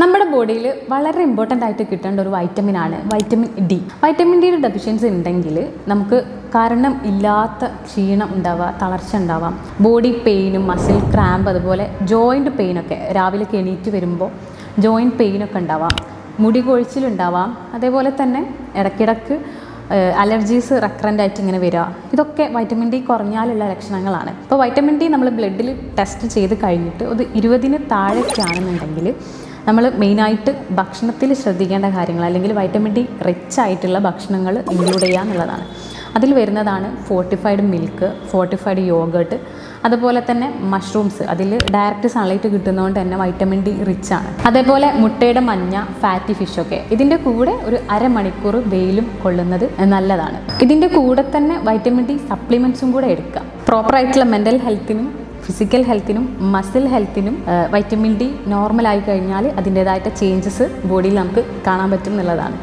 നമ്മുടെ ബോഡിയിൽ വളരെ ഇമ്പോർട്ടന്റ് ആയിട്ട് കിട്ടേണ്ട ഒരു വൈറ്റമിൻ ആണ് വൈറ്റമിൻ ഡി വൈറ്റമിൻ ഡിയുടെ ഡെഫിഷ്യൻസി ഉണ്ടെങ്കിൽ നമുക്ക് കാരണം ഇല്ലാത്ത ക്ഷീണം ഉണ്ടാവുക തളർച്ച ഉണ്ടാവാം. ബോഡി പെയിനും മസിൽ ക്രാമ്പ് അതുപോലെ ജോയിന്റ് പെയിനൊക്കെ രാവിലെ എണീറ്റ് വരുമ്പോൾ ജോയിന്റ് പെയിനൊക്കെ ഉണ്ടാവാം. മുടി കൊഴിച്ചിലുണ്ടാവാം അതേപോലെ തന്നെ ഇടയ്ക്കിടയ്ക്ക് അലർജീസ് റെക്കറന്റ് ആയിട്ട് ഇങ്ങനെ വരിക. ഇതൊക്കെ വൈറ്റമിൻ ഡി കുറഞ്ഞാലുള്ള ലക്ഷണങ്ങളാണ്. ഇപ്പോൾ വൈറ്റമിൻ ഡി നമ്മൾ ബ്ലഡിൽ ടെസ്റ്റ് ചെയ്ത് കഴിഞ്ഞിട്ട് ഒരു ഇരുപതിന് താഴെയൊക്കെയാണെന്നുണ്ടെങ്കിൽ നമ്മൾ മെയിനായിട്ട് ഭക്ഷണത്തിൽ ശ്രദ്ധിക്കേണ്ട കാര്യങ്ങൾ അല്ലെങ്കിൽ വൈറ്റമിൻ ഡി റിച്ച് ആയിട്ടുള്ള ഭക്ഷണങ്ങൾ ഇൻക്ലൂഡ് ചെയ്യുക എന്നുള്ളതാണ്. അതിൽ വരുന്നതാണ് ഫോർട്ടിഫൈഡ് മിൽക്ക് ഫോർട്ടിഫൈഡ് യോഗേർട്ട് അതുപോലെ തന്നെ മഷ്റൂംസ് അതിൽ ഡയറക്റ്റ് സൺലൈറ്റ് കിട്ടുന്നതുകൊണ്ട് തന്നെ വൈറ്റമിൻ ഡി റിച്ച് ആണ്. അതേപോലെ മുട്ടയുടെ മഞ്ഞ ഫാറ്റി ഫിഷൊക്കെ ഇതിന്റെ കൂടെ ഒരു അരമണിക്കൂർ വെയിലും കൊള്ളുന്നത് നല്ലതാണ്. ഇതിന്റെ കൂടെ തന്നെ വൈറ്റമിൻ ഡി സപ്ലിമെന്റ്സും കൂടെ എടുക്കാം പ്രോപ്പറായിട്ടുള്ള മെന്റൽ ഹെൽത്തിനും ഫിസിക്കൽ ഹെൽത്തിനും മസിൽ ഹെൽത്തിനും വൈറ്റമിൻ ഡി നോർമൽ ആയി കഴിഞ്ഞാൽ അതിന്റേതായിട്ട് ചേഞ്ചസ് ബോഡിയിൽ നമുക്ക് കാണാൻ പറ്റും എന്നുള്ളതാണ്.